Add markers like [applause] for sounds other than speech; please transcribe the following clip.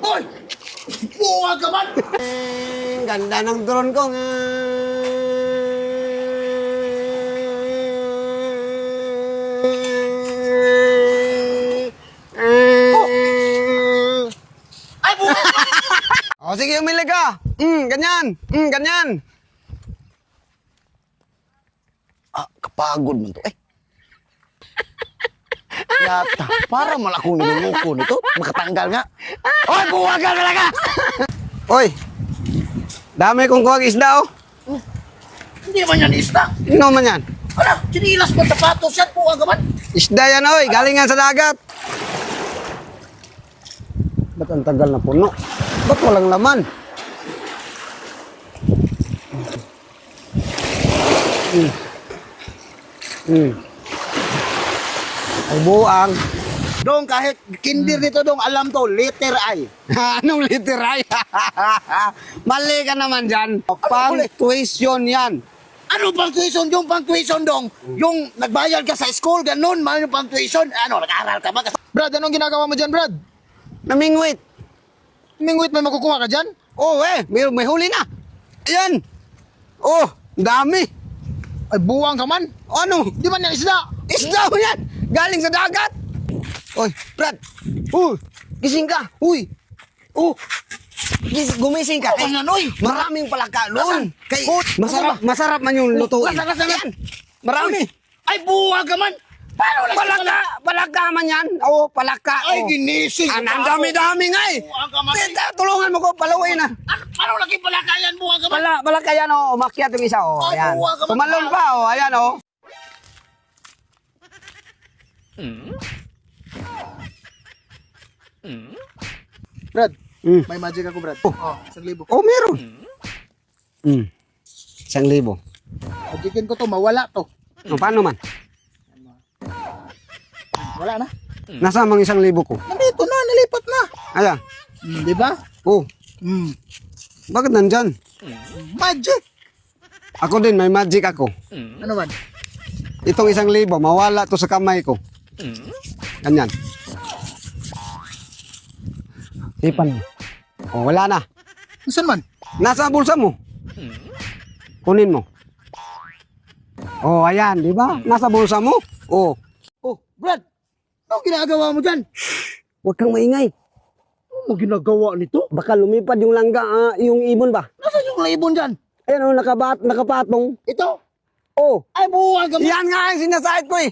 Hoy! Buwag ka man! Ang Ganda ng drone ko nga. Ay, buwag ka! [laughs] O sige, umili ka. Mm, ganyan. Mm, ganyan. Ah, kapagod man to. Eh. [laughs] Yata, para mal akong niluluko nito. Makatanggal nga. [laughs] Hoy, buwag ka talaga! Oy. Dami kong kuwag isda, oh. Hindi man yan isda. Ano man yan? Ano, sinilas mo sapatos yan, buwag man. Isda yan, oy. Galing nga sa dagat. Ba't ang tagal na puno? Ba't walang laman? Hmm. Hmm. Ay buang. Dong, kahit kindir nito dong, alam to, letter I. [laughs] Anong literay? [laughs] Mali ka naman dyan. Pang mali? tuition yan. Ano pang tuition yung pang tuition dong? Yung nagbayad ka sa school, ganun, man yung pang tuition. Ano, nag-aral ka ba? Brad, anong ginagawa mo dyan, Brad? Namingwit. Mingwit, may makukuha ka dyan? Oh, eh. May, may huli na. Ayan. Oh, dami. Ay, buwang ka man. Ano? Di man yan isda. Isda mo yan! Galing sa dagat! Oy, Brad! Uy! Gising ka! Uy! Oh! Gis gumising ka! Ano yan, oy? Maraming palaka! Nasaan? Kay, Oh, masarap, masarap man yung lutuin. Nasaan, nasaan? Marami! Ay, buwag ka man! Paano lang Palaka! Palaka man yan! Oo, palaka! Ay, oh. ginising. Ang ang dami-dami nga eh! Tita, tulungan mo ko, paluin na! Ano, paano lagi pala kayan, buwag ka man? Pala, palaka yan oh, umakyat yung isa oh, Ay, ayan. buwag ka man. Tumalon pa oh, ayan oh. Brad, Mm. may magic ako, Brad. Oh. Oh, isang libo. Oh, meron! Mm. Isang libo. Magiging ko to, mawala to. Oh, paano man? Wala na. Nasa mang isang libo ko? Nandito na, nalipat na. Ayan. Hmm, di ba? Oh, Hmm. bakit nandyan? Magic. Ako din, may magic ako. Ano man? Itong isang libo, mawala to sa kamay ko. Ganyan. Sipan mo. Oh, wala na. Saan man? Nasa bulsa mo. Kunin mo. Oh, ayan, di ba? Nasa bulsa mo. Oh, Oh, Brad, ano ginagawa mo dyan? huwag kang maingay. Ano ginagawa nito? Baka lumipad yung langga, ah, yung ibon ba? Nasaan yung laibon dyan? Ayan, oh, nakabat, nakapatong. Ito? Oh, Ay, buwag ka man! yan nga ang sinasahit ko eh.